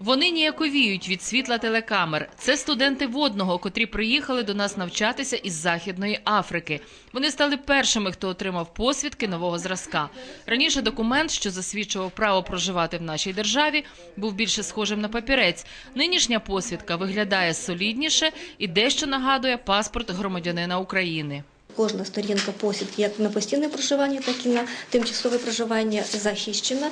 Вони ніяковіють від світла телекамер. Це студенти водного, котрі приїхали до нас навчатися із Західної Африки. Вони стали першими, хто отримав посвідки нового зразка. Раніше документ, що засвідчував право проживати в нашій державі, був більше схожим на папірець. Нинішня посвідка виглядає солідніше і дещо нагадує паспорт громадянина України. Кожна сторінка посвідки як на постійне проживання, так і на тимчасове проживання захищена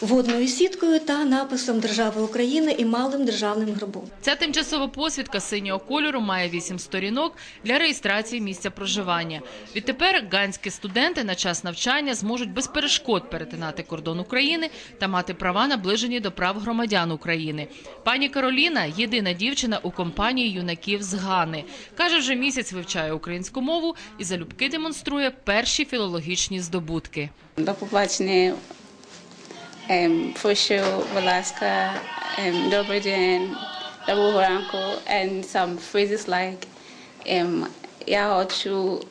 водною сіткою та написом Держави України і малим державним гербом. Ця тимчасова посвідка синього кольору має вісім сторінок для реєстрації місця проживання. Відтепер ганські студенти на час навчання зможуть без перешкод перетинати кордон України та мати права наближені до прав громадян України. Пані Кароліна єдина дівчина у компанії юнаків з Гани. Каже, вже місяць вивчає українську мову і залюбки демонструє перші філологічні здобутки. До побачення. Фошу, Валаска, ем, Добрий день, Доброго ранку, and some phrases like Я хочу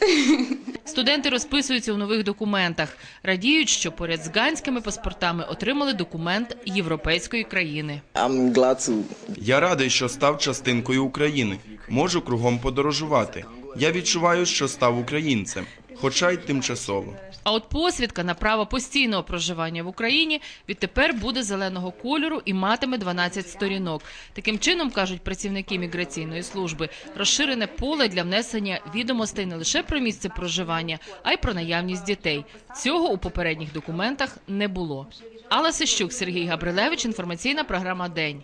Студенти розписуються у нових документах, радіють, що поряд з ганськими паспортами отримали документ європейської країни. I'm glad to Я радий, що став частинкою України. Можу кругом подорожувати. Я відчуваю, що став українцем, хоча й тимчасово. А от посвідка на право постійного проживання в Україні відтепер буде зеленого кольору і матиме 12 сторінок. Таким чином, кажуть працівники міграційної служби, розширене поле для внесення відомостей не лише про місце проживання, а й про наявність дітей. Цього у попередніх документах не було. Алла Сищук, Сергій Габрилевич, інформаційна програма День.